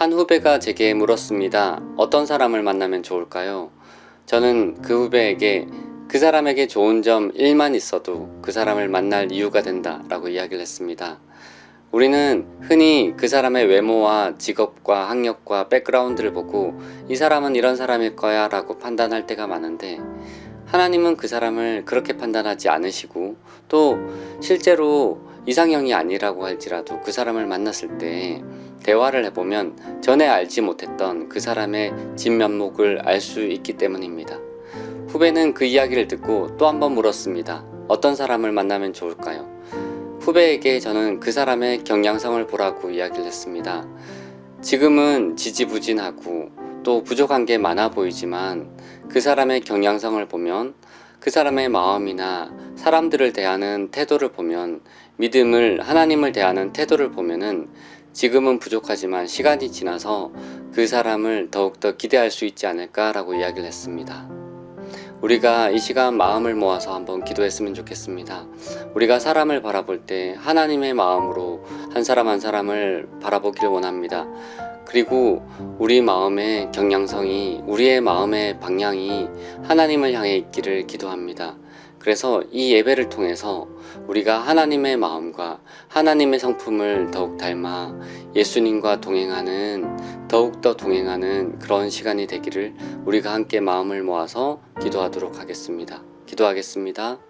한 후배가 제게 물었습니다. 어떤 사람을 만나면 좋을까요? 저는 그 후배에게 그 사람에게 좋은 점 1만 있어도 그 사람을 만날 이유가 된다 라고 이야기를 했습니다. 우리는 흔히 그 사람의 외모와 직업과 학력과 백그라운드를 보고 이 사람은 이런 사람일 거야 라고 판단할 때가 많은데 하나님은 그 사람을 그렇게 판단하지 않으시고 또 실제로 이상형이 아니라고 할지라도 그 사람을 만났을 때 대화를 해보면 전에 알지 못했던 그 사람의 진면목을 알 수 있기 때문입니다. 후배는 그 이야기를 듣고 또 한 번 물었습니다. 어떤 사람을 만나면 좋을까요? 후배에게 저는 그 사람의 경량성을 보라고 이야기를 했습니다. 지금은 지지부진하고 또 부족한 게 많아 보이지만 그 사람의 경량성을 보면 그 사람의 마음이나 사람들을 대하는 태도를 보면 믿음을 하나님을 대하는 태도를 보면은 지금은 부족하지만 시간이 지나서 그 사람을 더욱더 기대할 수 있지 않을까라고 이야기를 했습니다. 우리가 이 시간 마음을 모아서 한번 기도했으면 좋겠습니다. 우리가 사람을 바라볼 때 하나님의 마음으로 한 사람 한 사람을 바라보기를 원합니다. 그리고 우리 마음의 경량성이 우리의 마음의 방향이 하나님을 향해 있기를 기도합니다. 그래서 이 예배를 통해서 우리가 하나님의 마음과 하나님의 성품을 더욱 닮아 예수님과 동행하는 더욱더 동행하는 그런 시간이 되기를 우리가 함께 마음을 모아서 기도하도록 하겠습니다. 기도하겠습니다.